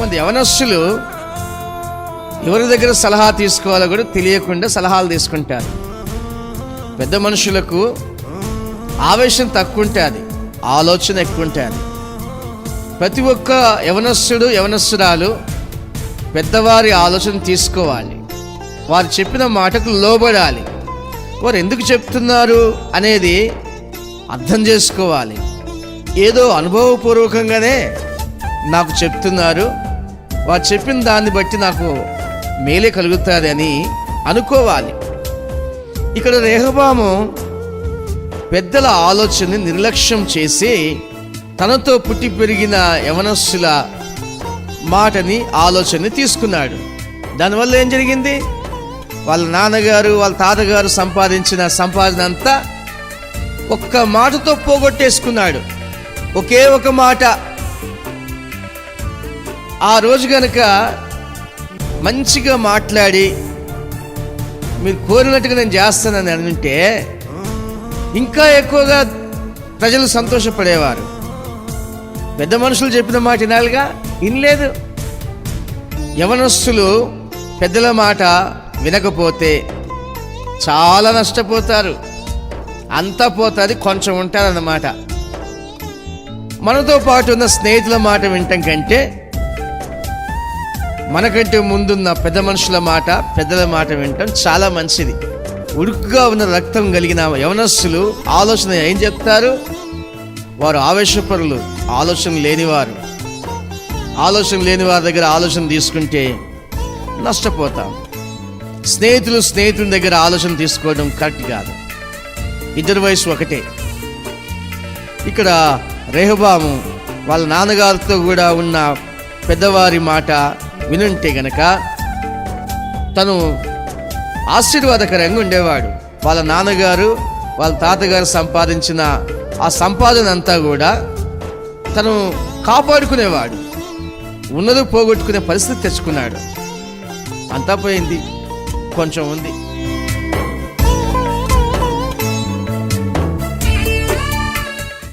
కొంతమంది యవనస్సులు ఎవరి దగ్గర సలహా తీసుకోవాలో కూడా తెలియకుండా సలహాలు తీసుకుంటారు. పెద్ద మనుషులకు ఆవేశం తక్కువ ఉంటుంది ఆలోచన ఎక్కువ ఉంటుంది ప్రతి ఒక్క యవనస్సుడు యవనస్సురాలు పెద్దవారి ఆలోచన తీసుకోవాలి. వారు చెప్పిన మాటకు లోబడాలి. వారు ఎందుకు చెప్తున్నారు అనేది అర్థం చేసుకోవాలి. ఏదో అనుభవపూర్వకంగానే నాకు చెప్తున్నారు. వారు చెప్పిన దాన్ని బట్టి నాకు మేలే కలుగుతుంది అని అనుకోవాలి. ఇక్కడ రేహబాము పెద్దల ఆలోచనని నిర్లక్ష్యం చేసి తనతో పుట్టి పెరిగిన యవనస్సుల మాటని ఆలోచనని తీసుకున్నాడు. దానివల్ల ఏం జరిగింది? వాళ్ళ నాన్నగారు వాళ్ళ తాతగారు సంపాదించిన సంపాదన అంతా ఒక్క మాటతో పోగొట్టేసుకున్నాడు. ఒకే ఒక మాట ఆ రోజు కనుక మంచిగా మాట్లాడి మీరు కోరినట్టుగా నేను చేస్తానని అనుంటే ఇంకా ఎక్కువగా ప్రజలు సంతోషపడేవారు. పెద్ద మనుషులు చెప్పిన మాట వినాలిగా? వినలేదు. యవనస్తులు పెద్దల మాట వినకపోతే చాలా నష్టపోతారు. అంతా పోతుంది కొంచెం ఉంటారన్నమాట. మనతో పాటు ఉన్న స్నేహితుల మాట వినటం కంటే మనకంటే ముందున్న పెద్ద మనుషుల మాట పెద్దల మాట వినటం చాలా మంచిది. ఉడుకుగా ఉన్న రక్తం కలిగిన యవనస్సులు ఆలోచన ఏం చెప్తారు? వారు ఆవేశపరులు ఆలోచన లేనివారు. ఆలోచన లేని వారి దగ్గర ఆలోచన తీసుకుంటే నష్టపోతాం. స్నేహితులు స్నేహితుల దగ్గర ఆలోచన తీసుకోవడం కరెక్ట్ కాదు. ఇద్దరు వయసు ఒకటే. ఇక్కడ రేహబాము వాళ్ళ నాన్నగారితో కూడా ఉన్న పెద్దవారి మాట వినుంటే గనక తను ఆశీర్వాదకరంగా ఉండేవాడు. వాళ్ళ నాన్నగారు వాళ్ళ తాతగారు సంపాదించిన ఆ సంపాదన అంతా కూడా తను కాపాడుకునేవాడు. ఉన్నది పోగొట్టుకునే పరిస్థితి తెచ్చుకున్నాడు. అంతా పోయింది. కొంచెం ఉంది.